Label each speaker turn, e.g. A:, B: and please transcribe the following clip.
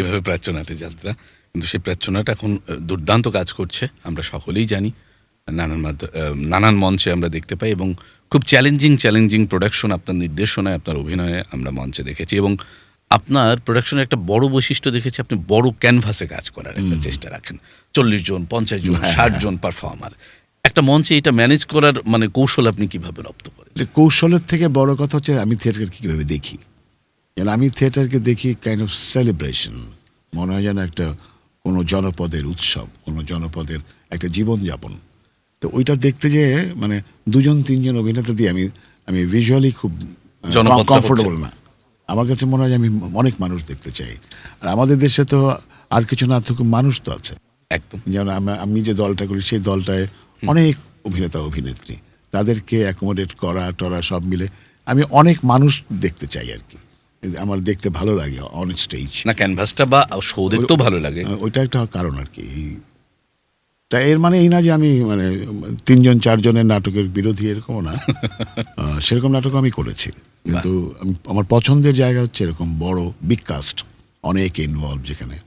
A: এভাবে প্রাচ্যনাটের যাত্রা। কিন্তু সেই প্রাচ্যনাট এখন দুর্দান্ত কাজ করছে আমরা সকলেই জানি। নানান নানান মঞ্চে আমরা দেখতে পাই এবং খুব চ্যালেঞ্জিং চ্যালেঞ্জিং প্রোডাকশন আপনার নির্দেশনায় আপনার অভিনয়ে আমরা মঞ্চে দেখেছি এবং আপনার প্রোডাকশনের একটা বড় বৈশিষ্ট্য দেখেছি আপনি বড় ক্যানভাসে কাজ করার একটা চেষ্টা রাখেন। চল্লিশ জন পঞ্চাশ জন ষাট জন পারফর্মার একটা মঞ্চে এটা ম্যানেজ করার মানে কৌশল আপনি কীভাবে রপ্ত করেন?
B: কৌশলের থেকে বড় কথা হচ্ছে আমি থিয়েটারকে কীভাবে দেখি? যেন আমি থিয়েটারকে দেখি কাইন্ড অফ সেলিব্রেশন মনে হয় যেন একটা কোনো জনপদের উৎসব কোনো জনপদের একটা জীবনযাপন। তো ওইটা দেখতে যে মানে দুজন তিনজন অভিনেতা দিয়ে আমি আমি ভিজুয়ালি খুব কমফোর্টেবল না। আমার কাছে মনে হয় আমি অনেক মানুষ দেখতে চাই। আর আমাদের দেশে তো আর কিছু না থাকুক মানুষ তো আছে।
A: একদম।
B: যেমন আমি যে দলটা করি সেই দলটায় অনেক অভিনেতা অভিনেত্রী। তাদেরকে অ্যাকোমোডেট করা টরা সব মিলে আমি অনেক মানুষ দেখতে চাই আর কি। আমার দেখতে ভালো লাগে অন স্টেজ
A: না ক্যানভাসটা বা শো দেখতেও ভালো লাগে।
B: ওইটা একটা কারণ আর কি। তা এর মানে এই না যে আমি মানে তিনজন চারজনের নাটকের বিরোধী এরকম না। সেরকম নাটক আমি করেছি। কিন্তু আমার পছন্দের জায়গা হচ্ছে এরকম বড় বিগ কাস্ট অনেক ইনভলভ যেখানে।